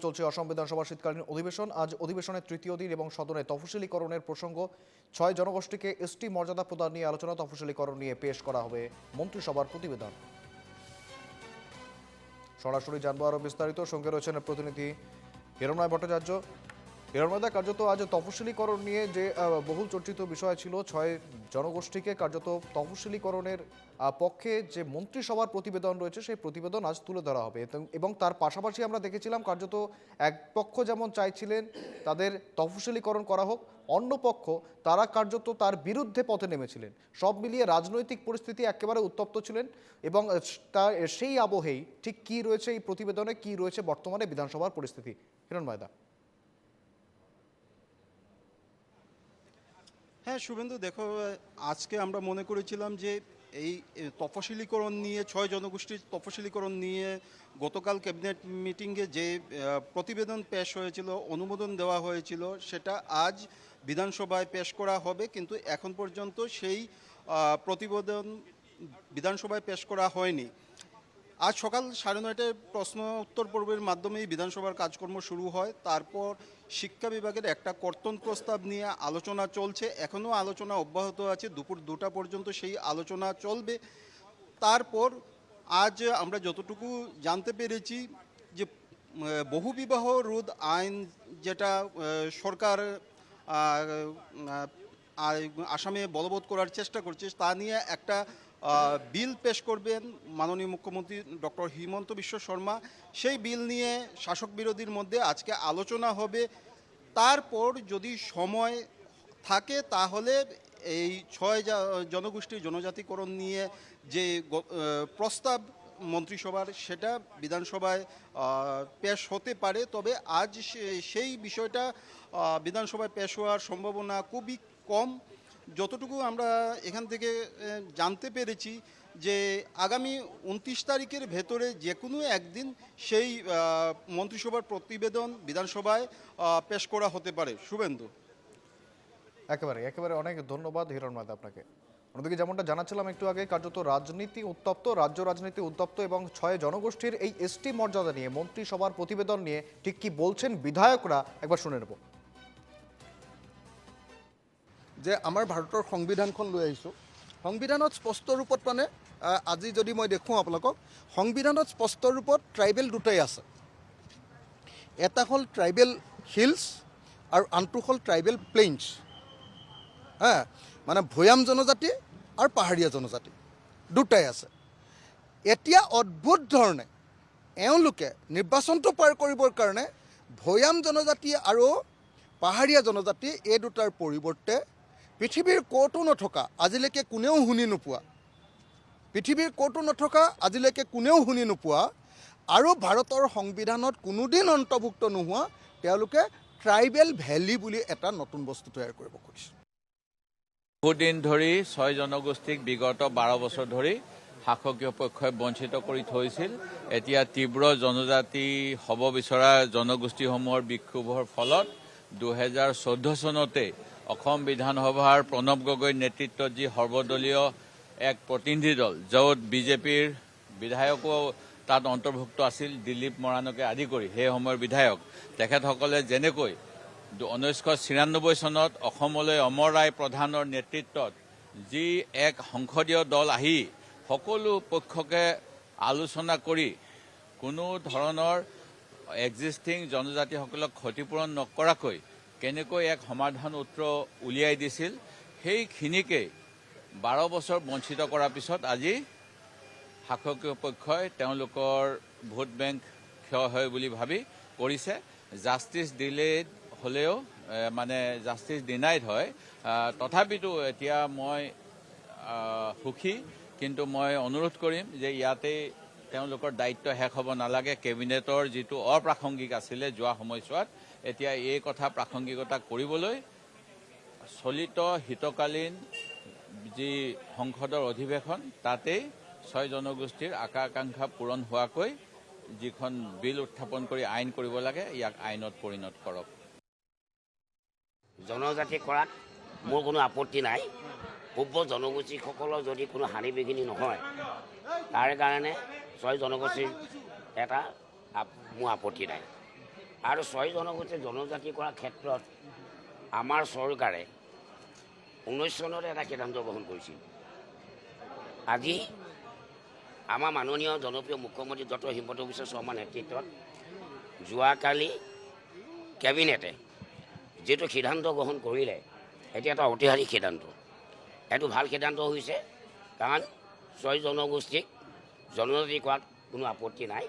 চলছে অসম বিধানসভার শীতকালীন অধিবেশন। আজ অধিবেশনের তৃতীয় দিন এবং সদনে তফসিলীকরণের প্রসঙ্গ। ছয় জনগোষ্ঠীকে এসটি মর্যাদা প্রদান নিয়ে আলোচনা, তফসিলীকরণ নিয়ে পেশ করা হবে মন্ত্রিসভার প্রতিবেদন। সরাসরি জানব আরও বিস্তারিত। সঙ্গে রয়েছেন প্রতিনিধি হিরণয় ভট্টাচার্য। হিরণময়দা কার্যত আজ তফসিলীকরণ নিয়ে যে বহুল চর্চিত বিষয় ছিল ছয় জনগোষ্ঠীকে কার্যত তফসিলীকরণের পক্ষে যে মন্ত্রিসভার প্রতিবেদন রয়েছে সেই প্রতিবেদন আজ তুলে ধরা হবে। এবং- তার পাশাপাশি আমরা দেখেছিলাম কার্যত এক পক্ষ যেমন চাইছিলেন তাদের তফসিলীকরণ করা হোক অন্য পক্ষ তারা কার্যত তার বিরুদ্ধে পথে নেমেছিলেন। সব মিলিয়ে রাজনৈতিক পরিস্থিতি একেবারে উত্তপ্ত ছিলেন এবং আহ, তা সেই আবহেই ঠিক কি রয়েছে এই প্রতিবেদনে কি রয়েছে বর্তমানে বিধানসভার পরিস্থিতি? হিরণময়দা হ্যাঁ শুভেন্দু, দেখো, আজকে আমরা মনে করেছিলাম যে এই তফসিলীকরণ নিয়ে, ছয় জনগোষ্ঠীর তফসিলীকরণ নিয়ে গতকাল ক্যাবিনেট মিটিংয়ে যে প্রতিবেদন পেশ হয়েছিল, অনুমোদন দেওয়া হয়েছিল, সেটা আজ বিধানসভায় পেশ করা হবে, কিন্তু এখন পর্যন্ত সেই প্রতিবেদন বিধানসভায় পেশ করা হয়নি। আজ সকাল সাড়ে নয়টায় প্রশ্ন উত্তর পর্বের মাধ্যমেই বিধানসভার কাজকর্ম শুরু হয়। তারপর শিক্ষা বিভাগের একটা কর্তন প্রস্তাব নিয়ে আলোচনা চলছে। এখনও আলোচনা অব্যাহত আছে। দুপুর দুটা পর্যন্ত সেই আলোচনা চলবে। তারপর আজ আমরা যতটুকু জানতে পেরেছি যে বহুবিবাহ রোধ আইন যেটা সরকার আসামে বলবৎ করার চেষ্টা করছে, তা নিয়ে একটা বিল পেশ করবেন মাননীয় মুখ্যমন্ত্রী ডক্টর হিমন্ত বিশ্ব শর্মা। সেই বিল নিয়ে শাসক বিরোধীর মধ্যে আজকে আলোচনা হবে। তারপর যদি সময় থাকে তাহলে এই ছয় জনগোষ্ঠীর জনজাতিকরণ নিয়ে যে প্রস্তাব মন্ত্রিসভার, সেটা বিধানসভায় পেশ হতে পারে। তবে আজ সেই বিষয়টা বিধানসভায় পেশ হওয়ার সম্ভাবনা খুবই কম। যতটুকু আমরা এখান থেকে জানতে পেরেছি যে আগামী উনত্রিশ তারিখের ভেতরে যে কোনো একদিন সেই মন্ত্রিসভার প্রতিবেদন বিধানসভায় পেশ করা হতে পারে। শুভেন্দু। একেবারে একেবারে অনেক ধন্যবাদ হিরণময়দা আপনাকে। অন্যদিকে যেমনটা জানাচ্ছিলাম একটু আগে, কার্যত রাজনীতি উত্তপ্ত, রাজ্য রাজনীতি উত্তপ্ত এবং ছয় জনগোষ্ঠীর এই এসটি মর্যাদা নিয়ে মন্ত্রিসভার প্রতিবেদন নিয়ে ঠিক কি বলছেন বিধায়করা, একবার শুনে নেব। যে আমাৰ ভাৰতৰ সংবিধানখন লৈ আহিছোঁ। সংবিধানত স্পষ্ট ৰূপত মানে আজি যদি মই দেখোঁ আপোনালোকক, সংবিধানত স্পষ্ট ৰূপত ট্ৰাইবেল দুটাই আছে। এটা হ'ল ট্ৰাইবেল হিলছ আৰু আনটো হ'ল ট্ৰাইবেল প্লেইনছ। হা মানে ভৈয়াম জনজাতি আৰু পাহাৰীয়া জনজাতি দুটাই আছে। এতিয়া অদ্ভুত ধৰণে এওঁলোকে নিৰ্বাচনটো পাৰ কৰিবৰ কাৰণে ভৈয়াম জনজাতি আৰু পাহাৰীয়া জনজাতি এই দুটাৰ পৰিৱৰ্তে পৃথিৱীৰ ক'তো নথকা, আজিলৈকে কোনেও শুনি নোপোৱা। পৃথিৱীৰ ক'তো নথকা, আজিলৈকে কোনেও শুনি নোপোৱা আৰু ভাৰতৰ সংবিধানত কোনোদিন অন্তৰ্ভুক্ত নোহোৱা তেওঁলোকে ট্ৰাইবেল ভেলী বুলি এটা নতুন বস্তু তৈয়াৰ কৰিব খুজিছে। বহুদিন ধৰি ছয় জনগোষ্ঠীক বিগত বাৰ বছৰ ধৰি শাসকীয় পক্ষই বঞ্চিত কৰি থৈছিল। এতিয়া তীব্ৰ জনজাতি হ'ব বিচৰা জনগোষ্ঠীসমূহৰ বিক্ষোভৰ ফলত দুহেজাৰ চৈধ্য চনতে অসম বিধানসভাৰ প্ৰণৱ গগৈৰ নেতৃত্বত যি সৰ্বদলীয় এক প্ৰতিনিধি দল, য'ত বিজেপিৰ বিধায়কো তাত অন্তৰ্ভুক্ত আছিল, দিলীপ মৰাণকে আদি কৰি সেই সময়ৰ বিধায়ক। তেখেতসকলে যেনেকৈ ঊনৈছশ ছিয়ান্নব্বৈ চনত অসমলৈ অমৰ ৰায় প্ৰধানৰ নেতৃত্বত যি এক সংসদীয় দল আহি সকলো পক্ষকে আলোচনা কৰি কোনো ধৰণৰ এক্সিষ্টিং জনজাতিসকলক ক্ষতিপূৰণ নকৰাকৈ কেনেকৈ এক সমাধান সূত্ৰ উলিয়াই দিছিল সেইখিনিকে বাৰ বছৰ বঞ্চিত কৰাৰ পিছত আজি শাসকীয় পক্ষই তেওঁলোকৰ ভোট বেংক ক্ষয় হয় বুলি ভাবি কৰিছে। জাষ্টিচ ডিলেড হ'লেও মানে জাষ্টিচ ডিনাইড হয়। তথাপিতো এতিয়া মই সুখী কিন্তু মই অনুৰোধ কৰিম যে ইয়াতে তেওঁলোকৰ দায়িত্ব শেষ হ'ব নালাগে। কেবিনেটৰ যিটো অপ্ৰাসংগিক আছিলে যোৱা সময়ছোৱাত এতিয়া এই কথা প্ৰাসংগিকতা কৰিবলৈ চলিত শীতকালীন যি সংসদৰ অধিৱেশন তাতেই ছয় জনগোষ্ঠীৰ আশা আকাংক্ষা পূৰণ হোৱাকৈ যিখন বিল উত্থাপন কৰি আইন কৰিব লাগে ইয়াক আইনত পৰিণত কৰক। জনজাতি কৰাত মোৰ কোনো আপত্তি নাই। পূৰ্ব জনগোষ্ঠীসকলৰ যদি কোনো হানি বিঘিনি নহয়, তাৰ কাৰণে ছয় জনগোষ্ঠীৰ এটা মোৰ আপত্তি নাই। আৰু ছয় জনগোষ্ঠী জনজাতি কৰাৰ ক্ষেত্ৰত আমাৰ চৰকাৰে ঊনৈছ চনতে এটা সিদ্ধান্ত গ্ৰহণ কৰিছিল। আজি আমাৰ মাননীয় জনপ্ৰিয় মুখ্যমন্ত্ৰী ডক্টৰ হিমন্ত বিশ্ব শৰ্মাৰ নেতৃত্বত যোৱাকালি কেবিনেটে যিটো সিদ্ধান্ত গ্ৰহণ কৰিলে এতিয়া এটা ঐতিহাসিক সিদ্ধান্ত। এইটো ভালো সিদ্ধান্ত হৈছে কাৰণ ছয় জনগোষ্ঠীক জনজাতি কৰাত কোনো আপত্তি নাই।